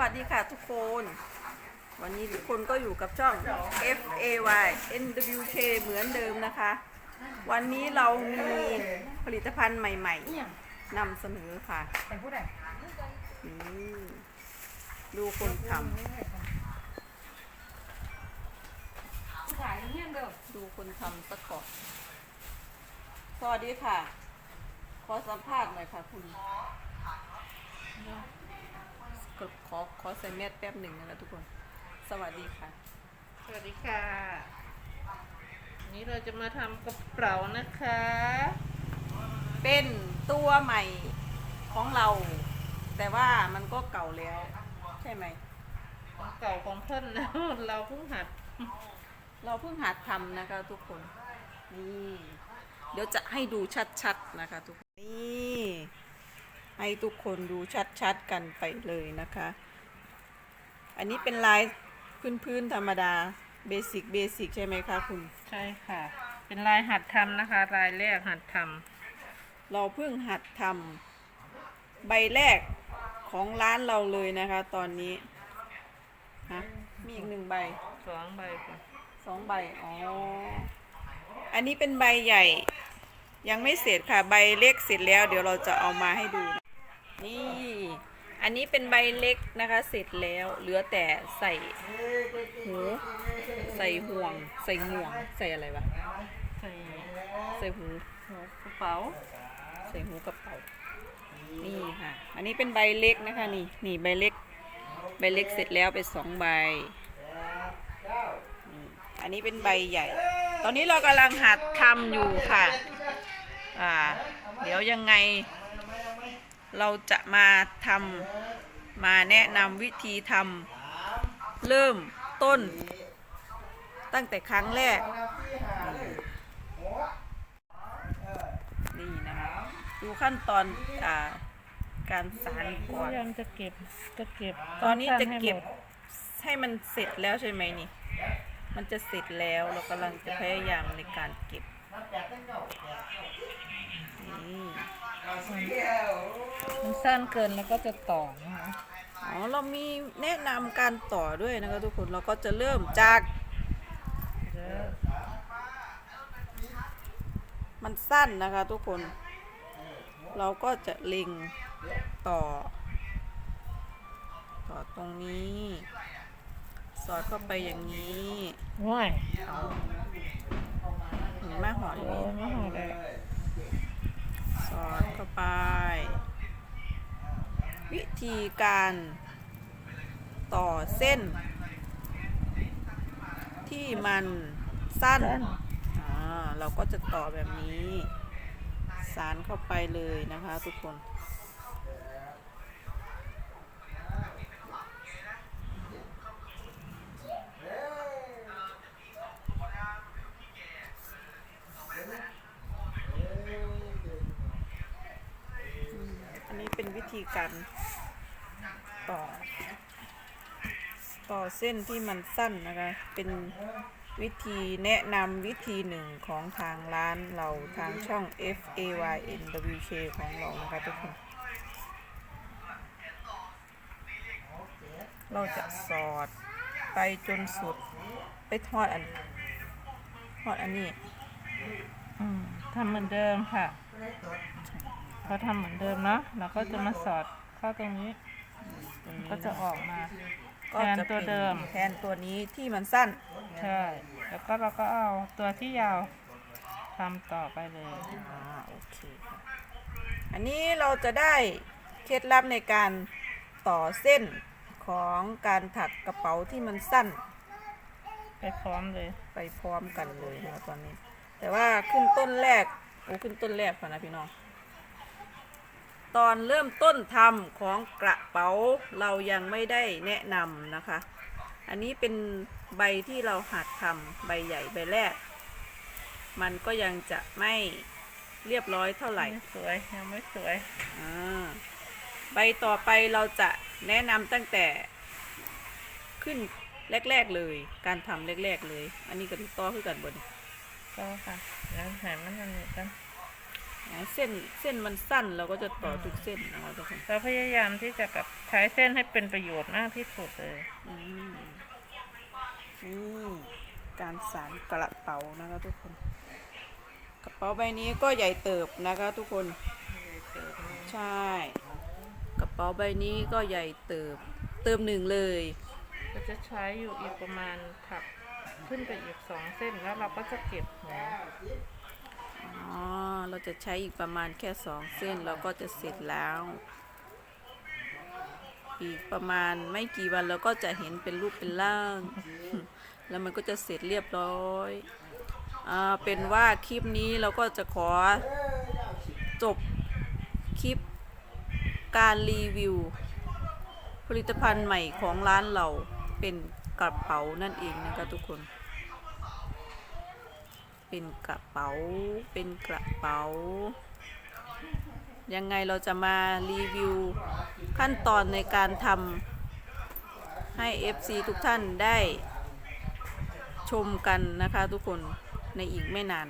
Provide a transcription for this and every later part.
วัสดีค่ะทุกคน วันนี้ทุกคนก็อยู่กับช่อง F A Y N W K เหมือนเดิมนะคะ วันนี้เรามีผลิตภัณฑ์ใหม่ๆนำเสนอค่ะดนี่ดูคนทำดูคนทำซะก่อนสวัสดีค่ะ ขอสัมภาษณ์หน่อยค่ะคุณ ขอขอใส่แมสแป๊บหนึ่งนะคะทุกคน สวัสดีค่ะ สวัสดีค่ะวันนี้เราจะมาทำกระเป๋านะคะ เป็นตัวใหม่ของเรา แต่ว่ามันก็เก่าแล้ว ใช่ไหมของเก่าของเพิ่นแล้วเราเพิ่งหัด เราเพิ่งหัดทำนะคะทุกคน นี่ เดี๋ยวจะให้ดูชัดๆนะคะทุกคน นี่ ให้ทุกคนดูชัดๆกันไปเลยนะคะ อันนี้เป็นลายพื้นๆธรรมดาเบสิกเบสิกใช่ไหมคะคุณ ใช่ค่ะ เป็นลายหัดทำนะคะ ลายแรกหัดทเราเพิ่งหัดทำใบแรกของร้านเราเลยนะคะ ตอนนี้ฮะมีอีกหนึ่งใบำสองใบค่ะสองใบ อ๋อ อันนี้เป็นใบใหญ่ ยังไม่เสร็จค่ะ ใบเล็กเสร็จแล้ว เดี๋ยวเราจะเอามาให้ดู นี่ อันนี้เป็นใบเล็กนะคะ เสร็จแล้ว เหลือแต่ใส่หูใส่ห่วง ใส่ห่วง ใส่อะไรวะ ใส่ใส่หูหัวกระเป๋า ใส่หูกระเป๋า นี่ค่ะ อันนี้เป็นใบเล็กนะคะ นี่ นี่ใบเล็ก ใบเล็กเสร็จแล้วเป็นสองใบนี่อันนี้เป็นใบใหญ่ ตอนนี้เรากำลังหัดทำอยู่ค่ะ อ่า เดี๋ยวยังไง เราจะมาทำมาแนะนำวิธีทำเริ่มต้น ตั้งแต่ครั้งแรก นี่นะคะดูขั้นตอนอ่าการสานก่อน ยังจะเก็บจะเก็บตอนนี้จะเก็บให้หมดให้มันเสร็จแล้วใช่ไหมนี่ มันจะเสร็จแล้วเรากำลังจะพยายามในการเก็บนี่ มันสั้นเกินแล้วก็จะต่อนะคะอ๋อเรามีแนะนำการต่อด้วยนะคะทุกคนเราก็จะเริ่มจากเดี๋ยวมันสั้นนะคะทุกคน เราก็จะเล็งต่อ ต่อตรงนี้ สอดเข้าไปอย่างนี้ว้ายเห็นไหมหอโอ้นี้ไม่หอเลยสอดเข้าไป วิธีการต่อเส้น ที่มันสั้นอ่าเราก็จะต่อแบบนี้ สารเข้าไปเลยนะคะทุกคน อั นี้เป็นวิธีการต่อ ต่อเส้นที่มันสั้นนะคะ เป็นวิธีแนะนำวิธีหนึ่งของทางร้านเราทางช่อง F A Y N W K ของเรานะคะทุกคน เราจะสอดไปจนสุด ไปทอดอัน ทอดอันนี้ทำเหมือนเดิมค่ะ พอทำเหมือนเดิมเนาะเราก็จะมาสอดเข้าตรงนี้ตรงนี้ก็จะออกมาก็จะแทนตัวเดิม แทนตัวนี้ที่มันสั้น ใช่ แล้วก็เราก็เอาตัวที่ยาวทำต่อไปเลยอ่าโอเคค่ะอันนี้เราจะได้เคล็ดลับในการต่อเส้นของการถักกระเป๋าที่มันสั้น ไปพร้อมเลย ไปพร้อมกันเลยนะคะตอนนี้ แต่ว่าขึ้นต้นแรกโอ้ขึ้นต้นแรกก่อนนะพี่น้อง ตอนเริ่มต้นทำของกระเป๋าเรายังไม่ได้แนะนำนะคะ อันนี้เป็นใบที่เราหัดทำใบใหญ่ใบแรก มันก็ยังจะไม่เรียบร้อยเท่าไหร่ไม่สวยยังไม่สวยอ่าใบต่อไปเราจะแนะนำตั้งแต่ขึ้นแรก ๆ เลย การทำแรก ๆ เลย อันนี้ก็ต่อคือกันบนก็ค่ะแล้วแถมมันอันนี้กันอไหน เส้นเส้นมันสั้นเราก็จะต่อทุกเส้นนะคะทุกคนเราพยายามที่จะแบบใช้เส้นให้เป็นประโยชน์มากที่สุดเลยอืมนี่การสานกระเป๋านะคะทุกคน กระเป๋าใบนี้ก็ใหญ่เติบนะคะทุกคน ใช่ กระเป๋าใบนี้ก็ใหญ่เติบ เติมหนึ่งเลยก็จะใช้อยู่อีกประมาณถักขึ้นไปอีกสองเส้นแล้วเราก็จะเก็บหัว อ๋อ เราจะใช้อีกประมาณแค่สองเส้นเราก็จะเสร็จแล้ว อีกประมาณไม่กี่วันเราก็จะเห็นเป็นรูปเป็นร่าง แล้วมันก็จะเสร็จเรียบร้อยอ่าเป็นว่าคลิปนี้เราก็จะขอจบคลิปการรีวิว ผลิตภัณฑ์ใหม่ของร้านเราเป็นกระเป๋านั่นเองนะคะทุกคน เป็นกระเป๋า เป็นกระเป๋า ยังไงเราจะมารีวิวขั้นตอนในการทำให้ FC ทุกท่านได้ชมกันนะคะทุกคนในอีกไม่นาน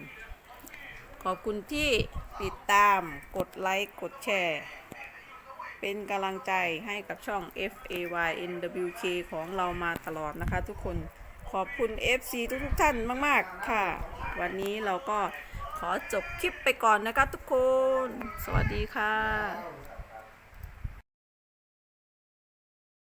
ขอบคุณที่ติดตามกดไลค์กดแชร์ เป็นกำลังใจให้กับช่อง F A Y N W K ของเรามาตลอดนะคะทุกคน ขอบคุณ FC ทุกทุกๆท่านมาก ๆ ค่ะ วันนี้เราก็ขอจบคลิปไปก่อนนะคะทุกคน สวัสดีค่ะ